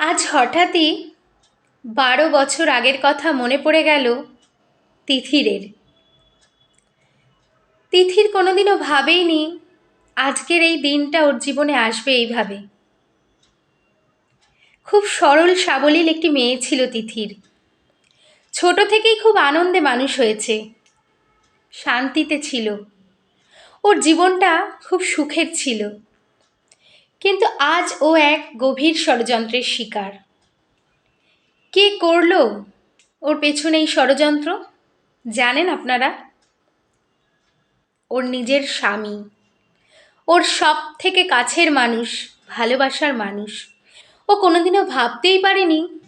আজ হঠাৎই বারো বছর আগের কথা মনে পড়ে গেল তিথিরের। তিথির কোনোদিনও ভাবেইনি আজকের এই দিনটা ওর জীবনে আসবে এইভাবে। খুব সরল সাবলীল একটি মেয়ে ছিল তিথির। ছোট থেকেই খুব আনন্দে মানুষ হয়েছে। শান্তিতে ছিল। ওর জীবনটা খুব সুখের ছিল। কিন্তু আজ ও এক গভীর ষড়যন্ত্রের শিকার। কে করল ওর পেছনে এই ষড়যন্ত্র? জানেন আপনারা? ওর নিজের স্বামী। ওর সব থেকে কাছের মানুষ, ভালোবাসার মানুষ। ও কোনোদিনও ভাবতেই পারেনি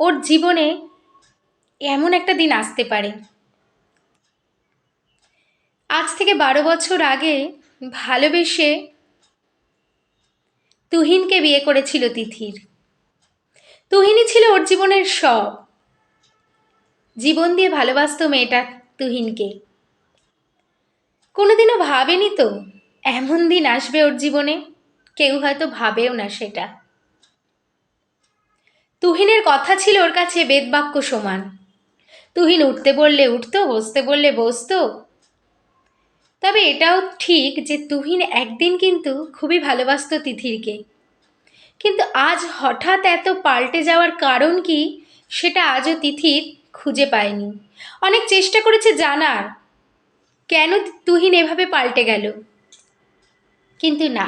ওর জীবনে এমন একটা দিন আসতে পারে। আজ থেকে বারো বছর আগে ভালোবেসে তুহিনকে বিয়ে করেছিল তিথির। তুহিনই ছিল ওর জীবনের সব। জীবন দিয়ে ভালোবাসতো মেয়েটা তুহিনকে। কোনোদিনও ভাবেনি তো, এমন দিন আসবে ওর জীবনে, কেউ হয়তো ভাবেও না সেটা। তুহিনের কথা ছিল ওর কাছে বেদবাক্য সমান। তুহিন উঠতে বললে উঠতো, বসতে বললে বসতো তবে এটাও ঠিক যে তুহিন একদিন কিন্তু খুবই ভালোবাসত তিথিরকে। কিন্তু আজ হঠাৎ এত পাল্টে যাওয়ার কারণ কি সেটা আজও তিথির খুঁজে পায়নি। অনেক চেষ্টা করেছে জানার কেন তুহিন এভাবে পাল্টে গেল। কিন্তু না,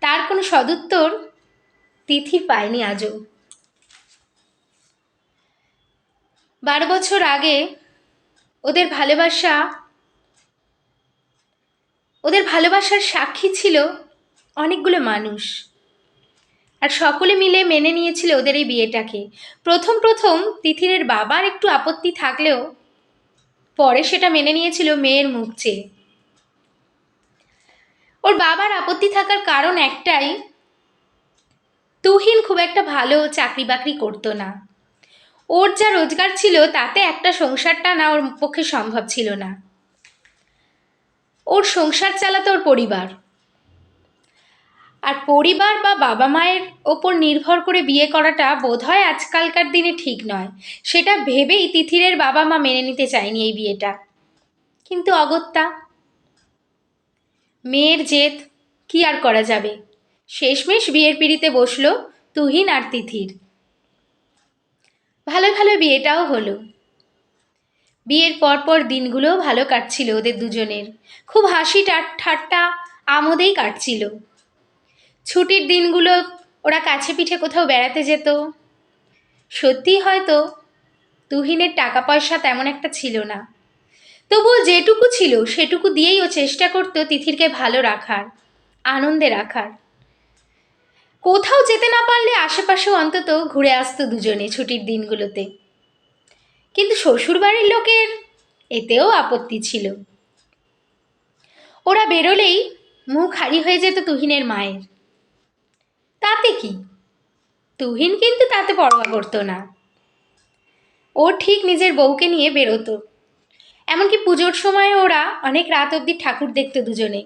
তার কোনো সদুত্তর তিথি পায়নি আজও। বারো বছর আগে ওদের ভালোবাসা ওদের ভালোবাসার সাক্ষী ছিল অনেকগুলো মানুষ। আর সকলে মিলে মেনে নিয়েছিল ওদের এই বিয়েটাকে। প্রথম প্রথম তিথিরের বাবার একটু আপত্তি থাকলেও পরে সেটা মেনে নিয়েছিল মেয়ের মুখ চেয়ে। ওর বাবার আপত্তি থাকার কারণ একটাই, তুহিন খুব একটা ভালো চাকরি বাকরি করতো না। ওর যা রোজগার ছিল তাতে একটা সংসার টানা ওর পক্ষে সম্ভব ছিল না। ওর সংসার চালাতো ওর পরিবার। আর পরিবার বা বাবা মায়ের ওপর নির্ভর করে বিয়ে করাটা বোধহয় আজকালকার দিনে ঠিক নয়। সেটা ভেবেই তিথিরের বাবা মা মেনে নিতে চায়নি এই বিয়েটা। কিন্তু অগত্যা, মেয়ের জেদ কি আর করা যাবে? শেষমেশ বিয়ের পিড়িতে বসল তুহিন আর তিথির। ভালো ভালো বিয়েটাও হলো। বিয়ের পরপর দিনগুলোও ভালো কাটছিল ওদের দুজনের। খুব হাসি ঠাট্টা আমোদেই কাটছিল। ছুটির দিনগুলো ওরা কাছে পিঠে কোথাও বেড়াতে যেত। সত্যিই হয়তো তুহিনের টাকা পয়সা তেমন একটা ছিল না। তবুও যেটুকু ছিল সেটুকু দিয়েই ও চেষ্টা করতো তিথিরকে ভালো রাখার, আনন্দে রাখার। কোথাও যেতে না পারলে আশেপাশেও অন্তত ঘুরে আসতো দুজনে ছুটির দিনগুলোতে। কিন্তু শ্বশুরবাড়ির লোকের এতেও আপত্তি ছিল। ওরা বেরোলেই মুখ হারি হয়ে যেত তুহিনের মায়ের। তাতে কি? তুহিন কিন্তু তাতে পরোয়া করতো না। ও ঠিক নিজের বউকে নিয়ে বেরোতো। এমনকি পুজোর সময় ওরা অনেক রাত অবধি ঠাকুর দেখতো দুজনে।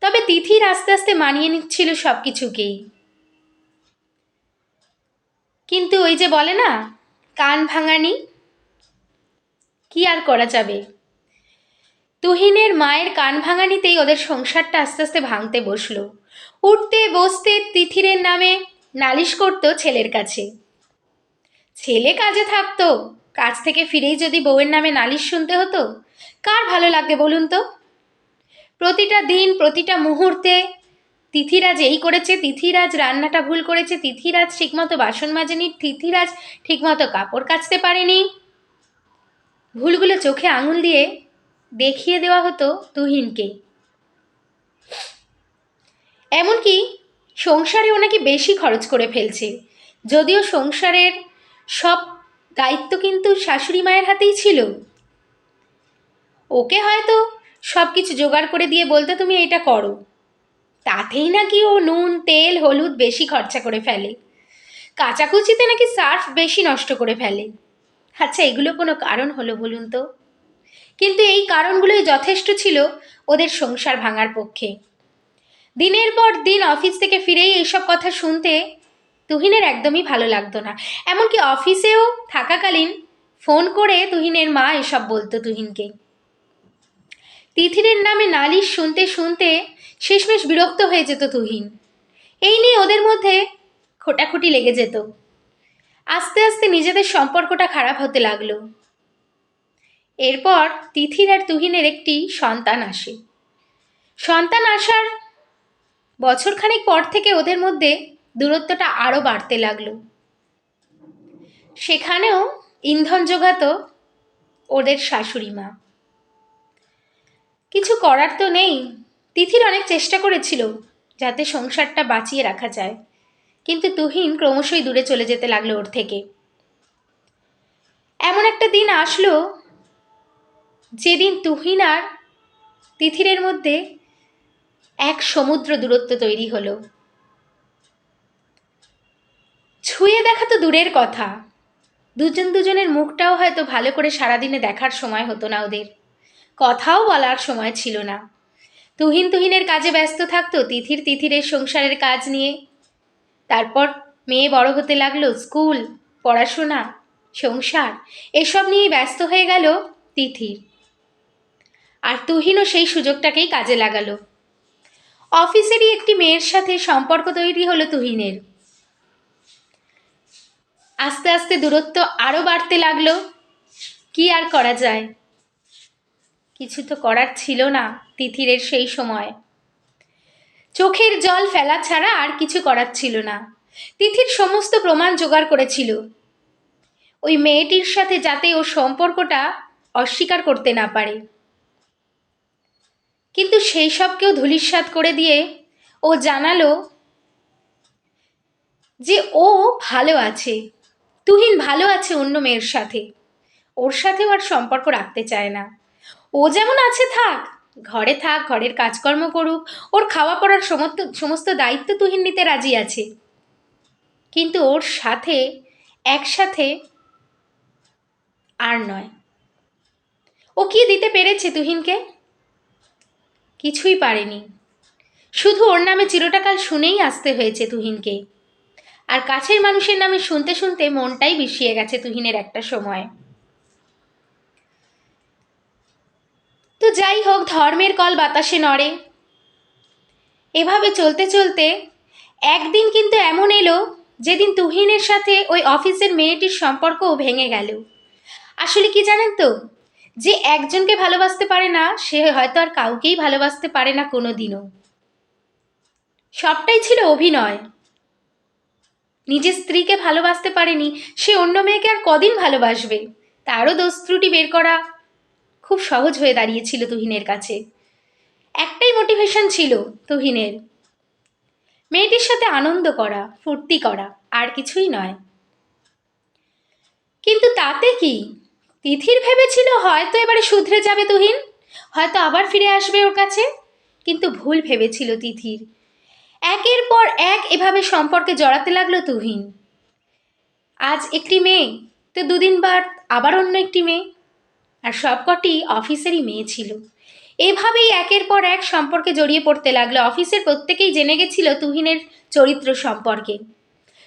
তবে তিথির আস্তে আস্তে মানিয়ে নিচ্ছিল সব কিছুকেই কিন্তু ওই যে বলে না কান ভাঙানি? কি আর করা যাবে? তুহিনের মায়ের কান ভাঙানিতেই ওদের সংসারটা আস্তে আস্তে ভাঙতে বসল। উঠতে বসতে তিথিরের নামে নালিশ করত ছেলের কাছে। ছেলে কাজে থাকতো, কাজ থেকে ফিরেই যদি বউয়ের নামে নালিশ শুনতে হতো, কার ভালো লাগবে বলুন তো? প্রতিটা দিন, প্রতিটা মুহূর্তে তিথিরাজ এই করেছে, তিথিরাজ রান্নাটা ভুল করেছে, তিথিরাজ ঠিকমতো বাসন মাজেনি, তিথিরাজ ঠিকমতো কাপড় কাচতে পারেনি। ভুলগুলো চোখে আঙুল দিয়ে দেখিয়ে দেওয়া হতো তুহিনকে। এমনকি সংসারে ওনাকে বেশি খরচ করে ফেলছে। যদিও সংসারের সব দায়িত্ব কিন্তু শাশুড়ি মায়ের হাতেই ছিল। ওকে হয়তো সব কিছু জোগাড় করে দিয়ে বলতে, তুমি এটা করো। তাতেই নাকি ও নুন, তেল, হলুদ বেশি খরচা করে ফেলে। কাচাকুচিতে নাকি সার্ফ বেশি নষ্ট করে ফেলে। আচ্ছা এগুলো কোনো কারণ হলো বলুন তো? কিন্তু এই কারণগুলোই যথেষ্ট ছিল ওদের সংসার ভাঙার পক্ষে। দিনের পর দিন অফিস থেকে ফিরেই এইসব কথা শুনতে তুহিনের একদমই ভালো লাগতো না। এমনকি অফিসেও থাকাকালীন ফোন করে তুহিনের মা এসব বলতো তুহিনকে। তিথিরের নামে নালিশ শুনতে শুনতে শেষমেশ বিরক্ত হয়ে যেত তুহিন। এই নিয়ে ওদের মধ্যে খোটাখুটি লেগে যেত। আস্তে আস্তে নিজেদের সম্পর্কটা খারাপ হতে লাগল। এরপর তিথির আর তুহিনের একটি সন্তান আসে। সন্তান আসার বছরখানেক পর থেকে ওদের মধ্যে দূরত্বটা আরও বাড়তে লাগল। সেখানেও ইন্ধন জোগাতো ওদের শাশুড়ি মা। কিছু করার তো নেই। তিথির অনেক চেষ্টা করেছিল যাতে সংসারটা বাঁচিয়ে রাখা যায়। কিন্তু তুহিন ক্রমশই দূরে চলে যেতে লাগল ওর থেকে। এমন একটা দিন আসলো যেদিন তুহিন আর তিথিরের মধ্যে এক সমুদ্র দূরত্ব তৈরি হলো। ছুঁয়ে দেখা তো দূরের কথা। দুজন দুজনের মুখটাও হয়তো ভালো করে সারাদিনে দেখার সময় হতো না ওদের। কথাও বলার সময় ছিল না। তুহিন তুহিনের কাজে ব্যস্ত থাকতো তিথির তিথিরের সংসারের কাজ নিয়ে। তারপর মেয়ে বড় হতে লাগল স্কুল, পড়াশোনা, সংসার, এসব নিয়েই ব্যস্ত হয়ে গেল তিথির। আর তুহিনও সেই সুযোগটাকেই কাজে লাগালো। অফিসেরই একটি মেয়ের সাথে সম্পর্ক তৈরি হলো তুহিনের। আস্তে আস্তে দূরত্ব আরও বাড়তে লাগল। কি আর করা যায়? কিছু তো করার ছিল না তিথিরের সেই সময়। চোখের জল ফেলা ছাড়া আর কিছু করার ছিল না। তিথির সমস্ত প্রমাণ জোগাড় করেছিল। ওই মেয়েটির সাথে যাতে ও সম্পর্কটা অস্বীকার করতে না পারে। কিন্তু সেই সবকেও ধূলিসাৎ করে দিয়ে ও জানালো যে ও ভালো আছে, তুহিন ভালো আছে অন্য মেয়ের সাথে। ওর সাথেও আর সম্পর্ক রাখতে চায় না। ও যেমন আছে থাক। ঘরে থাক, ঘরের কাজকর্ম করুক, ওর খাওয়া পড়ার সমস্ত সমস্ত দায়িত্ব তুহিন নিতে রাজি আছে। কিন্তু ওর সাথে, একসাথে আর নয়। ও কি দিতে পেরেছে তুহিনকে? কিছুই পারেনি। শুধু ওর নামে চিরটাকাল শুনেই আসতে হয়েছে তুহিনকে। আর কাছের মানুষের নামে শুনতে শুনতে মনটাই বিষিয়ে গেছে তুহিনের একটা সময়। তো যাই হোক, ধর্মের কল বাতাসে নড়ে। এভাবে চলতে চলতে একদিন কিন্তু এমন এলো যেদিন তুহিনের সাথে ওই অফিসের মেয়েটির সম্পর্কও ভেঙে গেল। আসলে কি জানেন তো, যে একজনকে ভালোবাসতে পারে না, সে হয়তো আর কাউকেই ভালোবাসতে পারে না কোনো দিনও সবটাই ছিল অভিনয়। নিজের স্ত্রীকে ভালোবাসতে পারেনি, সে অন্য মেয়েকে আর কদিন ভালোবাসবে? তারও দোষ ত্রুটি বের করা খুব সহজ হয়ে দাঁড়িয়েছিল তুহিনের কাছে। একটাই মোটিভেশন ছিল তুহিনের। মেয়েটির সাথে আনন্দ করা, ফুর্তি করা, আর কিছুই নয়। কিন্তু তাতে কি? তিথির ভেবেছিল হয়তো এবারে শুধরে যাবে তুহিন, হয়তো আবার ফিরে আসবে ওর কাছে, কিন্তু ভুল ভেবেছিল তিথির। একের পর এক এভাবে সম্পর্কে জড়াতে লাগল তুহিন। আজ একটি মেয়ে, তো দুদিন বার আবার অন্য একটি মেয়ে। আর সবকটি অফিসেরই মেয়ে ছিল। এভাবেই একের পর এক সম্পর্কে জড়িয়ে পড়তে লাগল অফিসের প্রত্যেকেই জেনে গেছিল তুহিনের চরিত্র সম্পর্কে।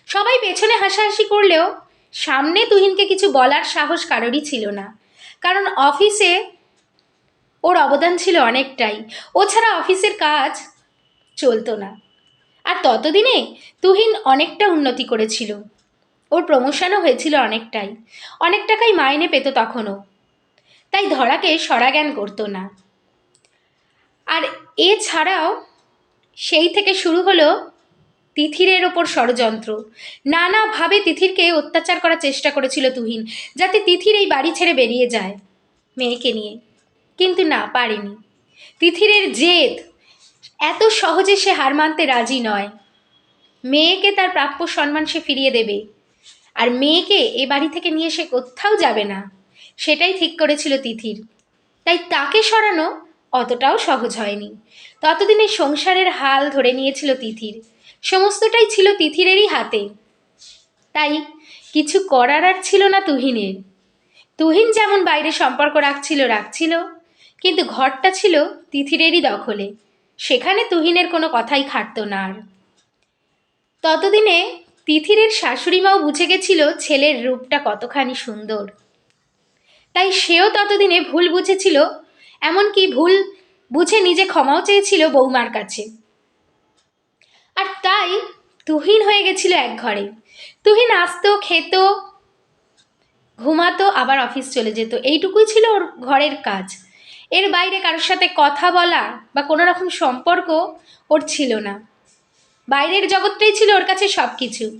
সবাই পেছনে হাসাহাসি করলেও সামনে তুহিনকে কিছু বলার সাহস কারোরই ছিল না। কারণ অফিসে ওর অবদান ছিল অনেকটাই। ও ছাড়া অফিসের কাজ চলতো না। আর ততদিনে তুহিন অনেকটা উন্নতি করেছিল। ওর প্রমোশনও হয়েছিল অনেকটাই। অনেক টাকাই মাইনে পেত তখনও। তাই ধরাকে সরাজ্ঞান করতো না। আর এছাড়াও সেই থেকে শুরু হলো তিথিরের ওপর ষড়যন্ত্র। নানাভাবে তিথিরকে অত্যাচার করার চেষ্টা করেছিল তুহিন, যাতে তিথির এই বাড়ি ছেড়ে বেরিয়ে যায় মেয়েকে নিয়ে। কিন্তু না, পারেনি। তিথিরের জেদ এত সহজে সে হার মানতে রাজি নয়। মেয়েকে তার প্রাপ্য সম্মান সে ফিরিয়ে দেবে, আর মেয়েকে এ বাড়ি থেকে নিয়ে সে কোথাও যাবে না। সেটাই ঠিক করেছিল তিথির। তাই তাকে সরানো অতটাও সহজ হয়নি। ততদিনে সংসারের হাল ধরে নিয়েছিল তিথির। সমস্তটাই ছিল তিথিরেরই হাতে। তাই কিছু করার আর ছিল না তুহিনের। তুহিন যেমন বাইরে সম্পর্ক রাখছিল রাখছিল, কিন্তু ঘরটা ছিল তিথিরেরই দখলে। সেখানে তুহিনের কোনো কথাই খাটতো না আর। ততদিনে তিথিরের শাশুড়িমাও বুঝে গেছিল ছেলের রূপটা কতখানি সুন্দর। তাই সেও ততদিনে ভুল বুঝেছিল, এমনকি ভুল বুঝে নিজে ক্ষমাও চেয়েছিল বৌমার কাছে। আর তাই তুহিন হয়ে গেছিল এক ঘরে। তুহিন আসতো, খেত, ঘুমাতো, আবার অফিস চলে যেত। এইটুকুই ছিল ওর ঘরের কাজ। এর বাইরে কারোর সাথে কথা বলা বা কোনো রকম সম্পর্ক ওর ছিল না। বাইরের জগৎটাই ছিল ওর কাছে সব কিছু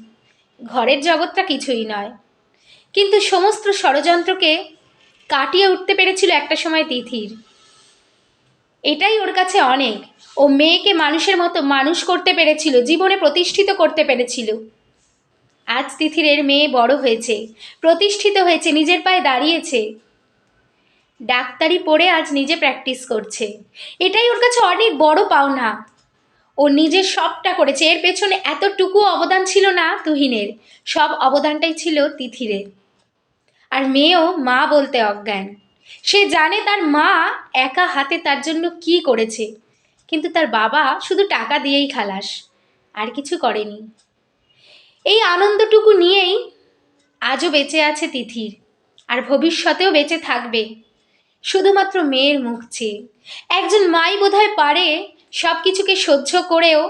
ঘরের জগৎটা কিছুই নয়। কিন্তু সমস্ত ষড়যন্ত্রকে কাটিয়ে উঠতে পেরেছিল একটা সময় তিথির। এটাই ওর কাছে অনেক। ও মেয়েকে মানুষের মতো মানুষ করতে পেরেছিল, জীবনে প্রতিষ্ঠিত করতে পেরেছিল। আজ তিথিরের মেয়ে বড় হয়েছে, প্রতিষ্ঠিত হয়েছে, নিজের পায়ে দাঁড়িয়েছে। ডাক্তারি পড়ে আজ নিজে প্র্যাকটিস করছে। এটাই ওর কাছে অনেক বড় পাওনা। ও নিজের সবটা করেছে, এর পেছনে এতটুকু অবদান ছিল না তুহিনের। সব অবদানটাই ছিল তিথিরের। আর মেয়েও মা বলতে অজ্ঞান। সে জানে তার মা একা হাতে তার জন্য কি করেছে, কিন্তু তার বাবা শুধু টাকা দিয়েই খালাস, আর কিছু করেনি। এই আনন্দটুকু নিয়েই আজও বেঁচে আছে তিথির, আর ভবিষ্যতেও বেঁচে থাকবে, শুধুমাত্র মেয়ের মুখ চেয়ে। একজন মাই বোধহয় পারে সব কিছুকে সহ্য করেও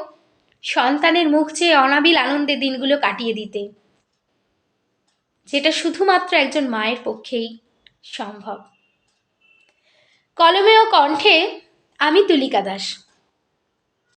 সন্তানের মুখ চেয়ে অনাবিল আনন্দে দিনগুলো কাটিয়ে দিতে। যেটা শুধুমাত্র একজন মায়ের পক্ষেই সম্ভব। কলমে ও কণ্ঠে আমি তুলিকা দাস।